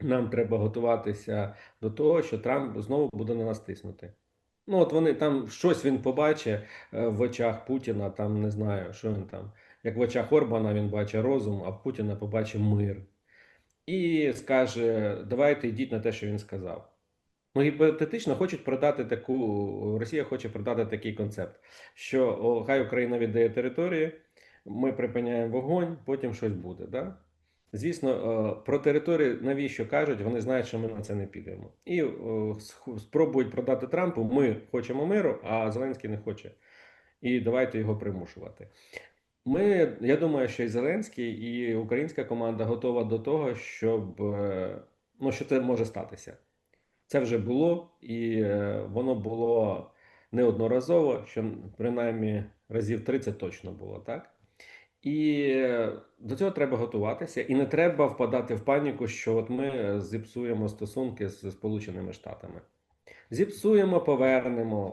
нам треба готуватися до того, що Трамп знову буде на нас тиснути. Ну, от вони там щось він побачить е, в очах Путіна, там не знаю, що він там. Як в очах Орбана він бачить розум, а в Путіна побачить мир. І скаже: давайте йдіть на те, що він сказав. Ну, гіпотетично хочуть продати таку, Росія хоче продати такий концепт, що хай Україна віддає території, ми припиняємо вогонь, потім щось буде. Да? Звісно, е, про території навіщо кажуть, вони знають, що ми на це не підемо. І е, спробують продати Трампу, ми хочемо миру, а Зеленський не хоче. І давайте його примушувати. Ми, я думаю, що і Зеленський, і українська команда готова до того, щоб е, ну, що це може статися. Це вже було, і воно було неодноразово, що принаймні разів 30 точно було, так? І е, до цього треба готуватися, і не треба впадати в паніку, що от ми зіпсуємо стосунки з Сполученими Штатами. Зіпсуємо, повернемо.